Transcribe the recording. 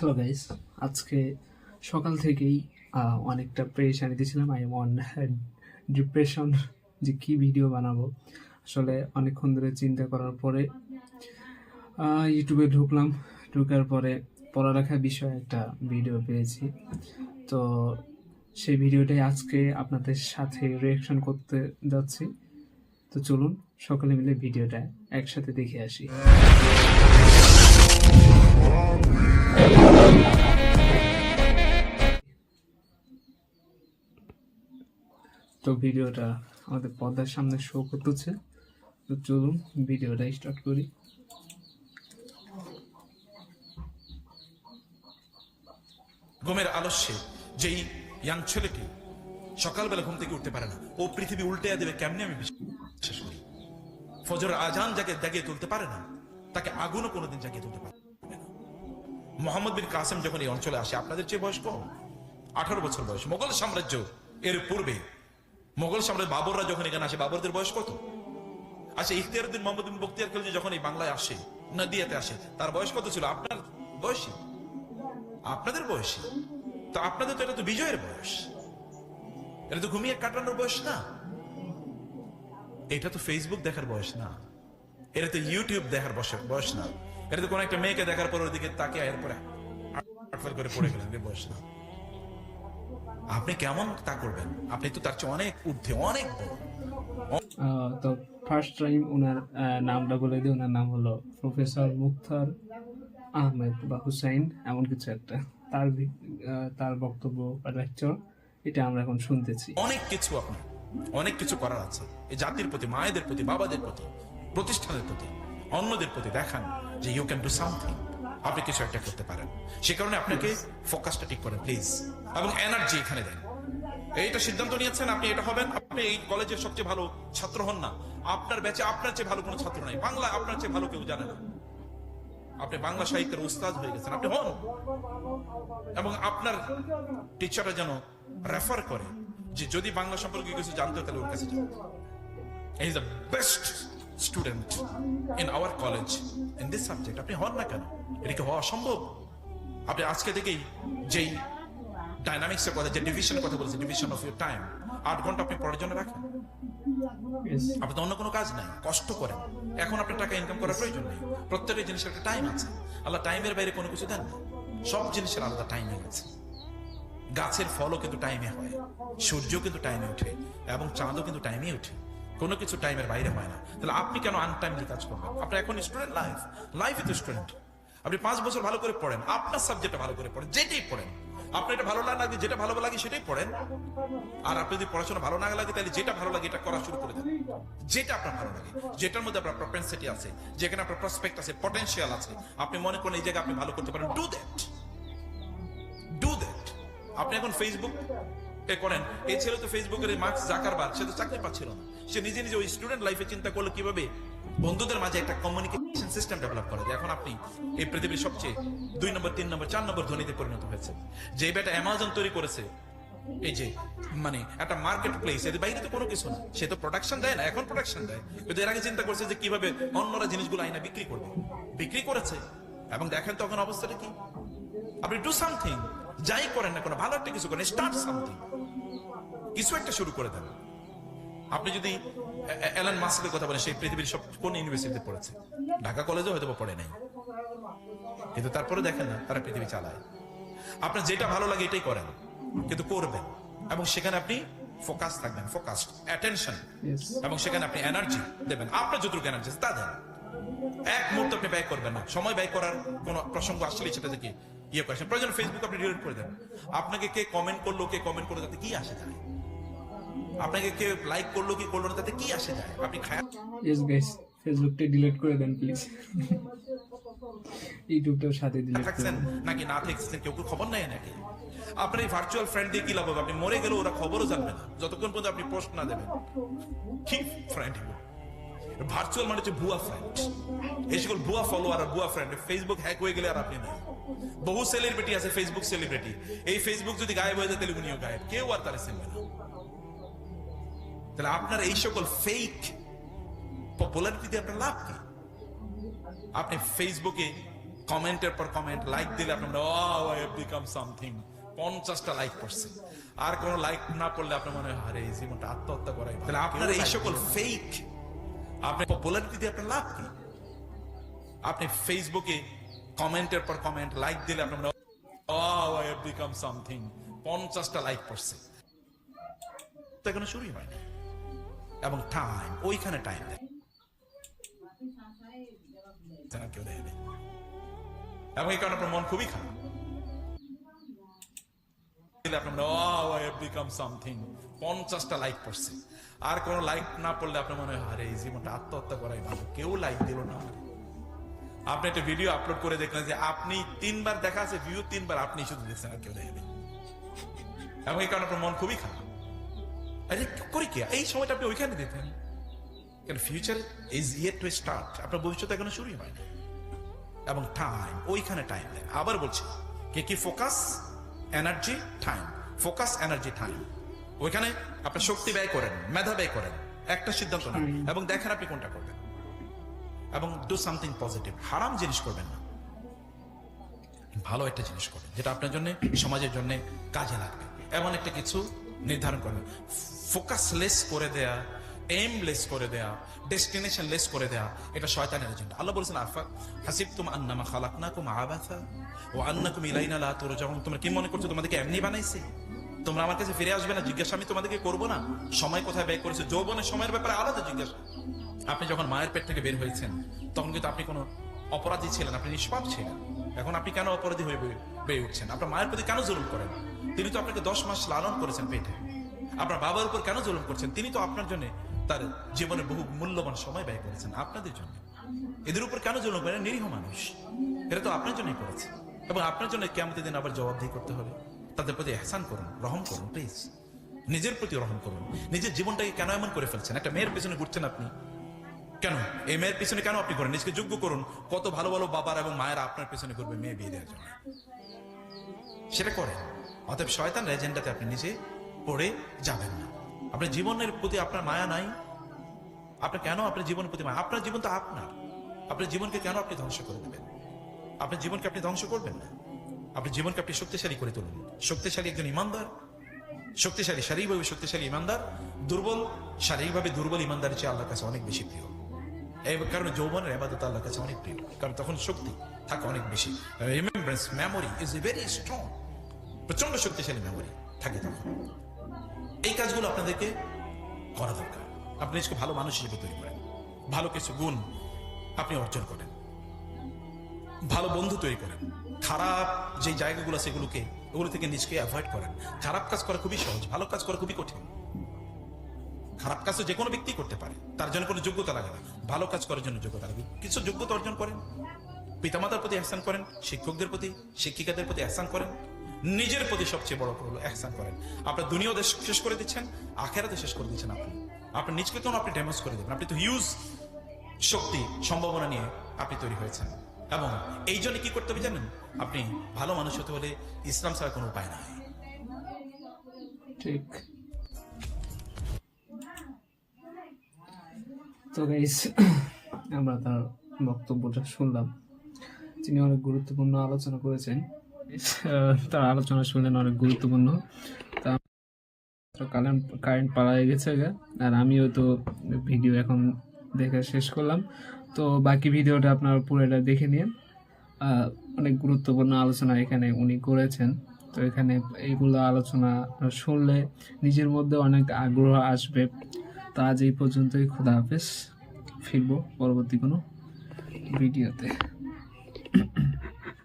Hello guys আজকে সকাল থেকেই অনেকটা প্রেশানিতে ছিলাম আই এম অন ডিপ্রেশন যে কি ভিডিও বানাবো? আসলে অনেকক্ষণ ধরে চিন্তা করার পরে ইউটিউবে ঢুকলাম। ঢুকার পরে পড়ালেখা বিষয়ে একটা ভিডিও পেয়েছি। তো সেই ভিডিওটাই আজকে আপনাদের সাথে রিয়াকশন করতে যাচ্ছি। তো চলুন, সকলে মিলে ভিডিওটা একসাথে দেখে আসি। তো ভিডিওটা আমাদের পর্দার সামনে শো করতেছে। তো চলুন ভিডিওটা স্টার্ট করি। ঘুমের আলস্যে যেই ইয়াং ছেলেটি সকালবেলা ঘুম থেকে উঠতে পারে না, ও পৃথিবী উল্টে দেবে কেমনে আমি বিশ্বাস করি? ফজর আজান যাকে জাগিয়ে তুলতে পারে না, তাকে আগুনও কোনোদিন জাগিয়ে তুলতে পারে মোহাম্মদ বিন কাসেম যখন এই অঞ্চলে আসে, আপনাদের চেয়ে বয়স কম আঠারো বছর বয়স। মোগল সাম্রাজ্য এর পূর্বে। মোগল সাম্রাজ্য, বাবররা যখন এখানে আসে, বাবরদের বয়স কত? আচ্ছা ইখতিয়ারুদ্দিন মোহাম্মদ বিন বক্তিয়ার খলজি যখন এই বাংলায় আসে, নদিয়াতে আসে, তার বয়স কত ছিল? আপনার বয়সী? আপনাদের বয়সী? তো আপনাদের তো এটা তো বিজয়ের বয়স। এটা তো ঘুমিয়ে কাটানোর বয়স না। এটা তো ফেসবুক দেখার বয়স না। এটা তো ইউটিউব দেখার বয়স- বয়স না। এটা তো কোন একটা মেয়েকে দেখার পর ওদিকে তাকে এরপরে আটফাল করে পড়ে গেলেন বয়স না আপনি কেমন তা করবেন আপনি তো তার চেয়ে অনেক ঊর্ধ্বে অনেক তো ফার্স্ট টাইম ওনার নামটা বলে দিই ওনার নাম হলো প্রফেসর মুখতার আহমেদ বা হুসাইন এমন কিছু একটা তার তার বক্তব্য বা লেকচার এটা আমরা এখন শুনতেছি অনেক কিছু আপনার অনেক কিছু করার আছে এই জাতির প্রতি মায়েদের প্রতি বাবাদের প্রতি প্রতিষ্ঠানের প্রতি অন্যদের প্রতি দেখান যে ইউ ক্যান ডু সামথিং আপনি কিছু একটা করতে পারেন। সে কারণে আপনাকে ফোকাসটা ঠিক করেন প্লিজ এবং এনার্জি এখানে দেন। এইটা সিদ্ধান্ত নিয়েছেন, আপনি এটা হবেন। আপনি এই কলেজের সবচেয়ে ভালো ছাত্র হন না। আপনার ব্যাচে আপনার চেয়ে ভালো কোনো ছাত্র নাই। বাংলা আপনার চেয়ে ভালো কেউ জানে না। আপনি বাংলা সাহিত্যের উস্তাদ হয়ে গেছেন। আপনি হন। এবং আপনার টিচাররা যেন রেফার করে যে যদি বাংলা সম্পর্কে কিছু জানতে তাহলে ওর কাছে যান। Is the best student in our college in this subject আপনি হন না কেন? এটা কি হওয়া সম্ভব আপনি আজকে থেকেই যেই ডাইনামিক্সের কথা যে ডিভিশনের কথা বলেছে ডিভিশন অফ ইউর টাইম আট ঘণ্টা আপনি পড়ার জন্য রাখেন. আপনি তো অন্য কোনো কাজ নাই কষ্ট করেন। এখন আপনার টাকা ইনকাম করার প্রয়োজন নেই। প্রত্যেকটা জিনিসের একটা টাইম আছে। আল্লাহ টাইমের বাইরে কোনো কিছু দেন না। সব জিনিসের আলাদা টাইমিং আছে গাছের ফলও কিন্তু টাইমে হয়। সূর্য কিন্তু টাইমে ওঠে এবং চাঁদও কিন্তু টাইমে ওঠে। কোনো কিছু টাইমের বাইরে হয় না। তাহলে আপনি কেন আনটাইমলি কাজ করবেন? আপনার এখন student life life is student আপনি পাঁচ বছর ভালো করে পড়েন, আপনার সাবজেক্টে ভালো করে পড়েন, যেটাই পড়েন। আপনার এটা ভালো না লাগে যেটা ভালো লাগে সেটাই পড়েন। আর আপনি যদি পড়াশোনা ভালো না লাগে, তাহলে যেটা ভালো লাগে এটা করা শুরু করে দেন। যেটা আপনার ভালো লাগে। যেটার মধ্যে আপনার প্রপেন্সিটি আছে, যেখানে আপনার প্রসপেক্ট আছে পটেনশিয়াল আছে, আপনি মনে করেন এই জায়গায় আপনি ভালো করতে পারেন ডু দ্যাট ডু দ্যাট আপনি এখন ফেসবুক এ করেন। এই ছেলে তো ফেসবুকের মার্কস জাকারবার সে তো চাকরি পাচ্ছিল না। সে নিজে নিজে ওই স্টুডেন্ট লাইফে চিন্তা করল কীভাবে বন্ধুদের মাঝে একটা কমিউনিকেশন সিস্টেম ডেভেলপ করা যায়। এখন আপনি এই পৃথিবীর সবচেয়ে দুই নম্বর, তিন নম্বর, চার নম্বর ধনীতে পরিণত হয়েছে। যে বেটা অ্যামাজন তৈরি করেছে, এই যে মানে একটা মার্কেট প্লেস এদের বাইরে তো কোনো কিছু না। সে তো প্রোডাকশন দেয় না, এখন প্রোডাকশন দেয়। কিন্তু এর আগে চিন্তা করছে যে কীভাবে অন্যরা জিনিসগুলো আইনা বিক্রি করবে। বিক্রি করেছে। এবং দেখেন তখন অবস্থাটা কি? আপনি ডু সামথিং যাই করেন না কোনো, ভালো একটা কিছু করেন স্টার্ট সামথিং কিছু একটা শুরু করে দেন। আপনি যদি অ্যালান মাস্কের কথা বলেন সেই পৃথিবীর সব কোন ইউনিভার্সিটিতে পড়েছে? ঢাকা কলেজেও হয়তো পড়ে নাই। কিন্তু তারপরে দেখেন না তারা পৃথিবী চালায়। আপনার যেটা ভালো লাগে এটাই করেন কিন্তু করবেন। এবং সেখানে আপনি ফোকাস থাকবেন ফোকাস অ্যাটেনশন এবং সেখানে আপনি এনার্জি দেবেন। আপনার যতটুকু এনার্জি তা দেন। এক মুহূর্ত আপনি ব্যয় করবেন না। সময় ব্যয় করার কোন প্রসঙ্গ আসলে সেটা থেকে ইয়ে করেছেন প্রয়োজন ফেসবুক আপনি ডিলিট করে দেন। আপনাকে কে কমেন্ট করল কে কমেন্ট করল তাতে কি আসে যায় আপনাকে কে লাইক করল কি করল না তাতে কি আসে যায়? আপনি খায় ইয়েস গাইস ফেসবুকটা ডিলিট করে দেন প্লিজ ইউটিউবটাও সাথে ডিলিট থাকছেন? নাকি না থাকছেন? কেউ কেউ খবর নেয় নাকি? আপনার এই ভার্চুয়াল ফ্রেন্ড দিয়ে কি লাভ হবে? আপনি মরে গেলে ওরা খবরও জানবে না। যতক্ষণ পর্যন্ত আপনি পোস্ট না দেবেন কি ফ্রেন্ড ভার্চুয়াল মানে হচ্ছে ভুয়া ফ্রেন্ড এই সকল ভুয়া ফলোয়ার আর ভুয়া ফ্রেন্ড ফেসবুক হ্যাক হয়ে গেলে আর আপনি নেই। বহু সেলিব্রিটি আছে ফেসবুক সেলিব্রিটি এই ফেসবুক যদি গায়েব হয়ে যায় তাহলে উনিও গায়েব। কেউ আর তারা চিনবে না। তাহলে আপনার এই সকল ফেক পপুলারিটি দিয়ে আপনার লাভ কি? আপনি ফেসবুকে কমেন্টের পর কমেন্ট লাইক দিলে আপনার ও আই হ্যাভ বিকাম সামথিং পঞ্চাশটা লাইক করছে। আর কোন লাইক না পড়লে আপনার মনে হয় আরে জীবনটা আত্মহত্যা করাই তাহলে আপনার এই সকল ফেক আপনি পপুলারিটি দিয়ে আপনার লাভ কি? আপনি ফেসবুকে কমেন্টের পর কমেন্ট লাইক দিলে আপনার মনে হয়, ও আই হ্যাভ বিকাম সামথিং পঞ্চাশটা লাইক করছে। তো এখনও শুরুই হয়নি। এবং টাইম ওইখানে টাইম দেয়। কেউ দেয়নি। এবং এই কারণে আপনার মন খুবই খারাপ. পঞ্চাশটা লাইক পড়ছে। আর কোন লাইক না পড়লে আপনার মনে হয়, আরে, এই জীবনটা আত্মহত্যা করাই ভালো। কেউ লাইক দিল না আপনি একটা ভিডিও আপলোড করে দেখলেন যে আপনি তিনবার দেখা আছে ভিউ তিনবার, আপনি শুধু দেখছেন আর কেউ দেখেনি এবং এই কারণে আপনার মন খুবই খারাপ। আরে করি কি এই সময়টা আপনি ওইখানে দিতেন কারণ future is yet to start আপনার ভবিষ্যৎ এখনও শুরুই হয়নি এবং টাইম ওইখানে টাইম দেয় আবার বলছি কে কি focus energy time focus energy time ওইখানে আপনি শক্তি ব্যয় করেন মেধা ব্যয় করেন একটা সিদ্ধান্ত নেন এবং দেখেন আপনি কোনটা করবেন এবং ডু সামথিং পজিটিভ হারাম জিনিস করবেন না ভালো একটা জিনিস করবেন যেটা আপনার জন্য সমাজের জন্য কাজে লাগবে এমন একটা কিছু নির্ধারণ করবেন। ফোকাস লেস করে দেয়া এম লেস করে দেয়া ডেস্টিনেশন লেস করে দেয়া, এটা শয়তানের এজেন্ডা আল্লাহ বলেছেন, আফা হাসিব তুম আন্নামা খালাকনাকুম আবাসা ও আন্নাকুম ইলাইনা লা তুরজাউন। তোমরা কি মনে করছ, তোমাদেরকে এমনি বানাইছি? তোমরা আমার কাছে ফিরে আসবে না, জিজ্ঞাসা আমি তোমাদেরকে করব না। সময় কোথায় ব্যয় করেছে? যৌবনের সময়ের ব্যাপারে আলাদা জিজ্ঞাসা। আপনি যখন মায়ের পেট থেকে বের হয়েছেন, তখন কিন্তু আপনি কোনো অপরাধী ছিলেন, আপনি নিষ্পাপ ছিলেন। এখন আপনি কেন অপরাধী হয়ে বেয়ে উঠছেন? আপনার মায়ের প্রতি কেন জুলুম করেন? তিনি তো আপনাকে দশ মাস লালন করেছেন পেটে। আপনার বাবার উপর কেন জুলুম করছেন? তিনি তো আপনার জন্য তার জীবনে বহু মূল্যবান সময় ব্যয় করেছেন। আপনাদের জন্য। এদের উপর কেন জুলুম করেন? নিরীহ মানুষ। এটা তো আপনার জন্যই করেছে। এবং আপনার জন্য কেমন দিন আবার জবাবদিহি করতে হবে। তাদের প্রতি এহসান করুন, রহম করুন প্লিজ নিজের প্রতি রহম করুন। নিজের জীবনটাকে কেন এমন করে ফেলছেন? একটা মেয়ের পেছনে ঘুরছেন আপনি। কেন? এই মেয়ের পিছনে কেন আপনি করেন? নিজেকে যোগ্য করুন। কত ভালো ভালো বাবার এবং মায়েরা আপনার পেছনে করবে মেয়ে বিয়ে দেওয়ার জন্য। সেটা করেন। অতএব শয়তান এজেন্ডাতে আপনি নিজে পড়ে যাবেন না। আপনার জীবনের প্রতি আপনার মায়া নাই। আপনার কেন আপনার জীবনের প্রতি মায়া? আপনার জীবন তো আপনার। আপনার জীবনকে কেন আপনি ধ্বংস করে দেবেন? আপনার জীবনকে আপনি ধ্বংস করবেন না। আপনার জীবনকে আপনি শক্তিশালী করে তুলুন। শক্তিশালী একজন ইমানদার। শক্তিশালী, শারীরিকভাবে শক্তিশালী ইমানদার। দুর্বল, শারীরিকভাবে দুর্বল ইমানদারের চেয়ে আল্লাহর কাছে অনেক বেশি প্রিয়। এই কারণে যৌবনের আবাদত আল্লাহর কাছে অনেক প্রিয়। কারণ তখন শক্তি থাকে অনেক বেশি। Remembrance memory is a very strong প্রচণ্ড শক্তিশালী মেমোরি থাকে তখন। এই কাজগুলো আপনাদেরকে করা দরকার। আপনি নিজকে ভালো মানুষ হিসেবে তৈরি করেন। ভালো কিছু গুণ আপনি অর্জন করেন। ভালো বন্ধু তৈরি করেন। খারাপ যে জায়গাগুলো, সেগুলোকে, ওগুলো থেকে নিজকে অ্যাভয়েড করেন। খারাপ কাজ করা খুবই সহজ, ভালো কাজ করা খুবই কঠিন। খারাপ কাজ যে কোনো ব্যক্তি করতে পারে। তার জন্য কোনো যোগ্যতা লাগে না। ভালো কাজ করার জন্য যোগ্যতা লাগে। কিছু যোগ্যতা অর্জন করেন। পিতামাতার প্রতি এহসান করেন। শিক্ষকদের প্রতি, শিক্ষিকাদের প্রতি এহসান করেন। নিজের প্রতি সবচেয়ে বড় হলো করেন। আপনার দুনিয়াও শেষ করে দিচ্ছেন, আখেরাতে শেষ করে দিচ্ছেন আপনি। আপনার নিজকে তো আপনি ড্যামেজ করে দেবেন। আপনি তো হিউজ শক্তি, সম্ভাবনা নিয়ে আপনি তৈরি হয়েছেন। এবং এই জন্য কি করতে হবে জানেন? আপনি ভালো মানুষ হতে হলে ইসলাম ছাড়া কোনো উপায় নাই। ঠিক। তো গাইস আমরা তার বক্তব্যটা শুনলাম। তিনি অনেক গুরুত্বপূর্ণ আলোচনা করেছেন। তার আলোচনা শুনলেন অনেক গুরুত্বপূর্ণ। তা কারেন্ট কারেন্ট পালায় গেছে আর আমিও তো ভিডিও এখন দেখা শেষ করলাম। তো বাকি ভিডিওটা আপনার পুরোটা দেখে নিয়ে অনেক গুরুত্বপূর্ণ আলোচনা এখানে উনি করেছেন। তো এখানে এইগুলো আলোচনা শুনলে নিজের মধ্যে অনেক আগ্রহ আসবে। তো আজ এই পর্যন্তই খোদা হাফেজ। ফিরবো পরবর্তী কোনো ভিডিওতে।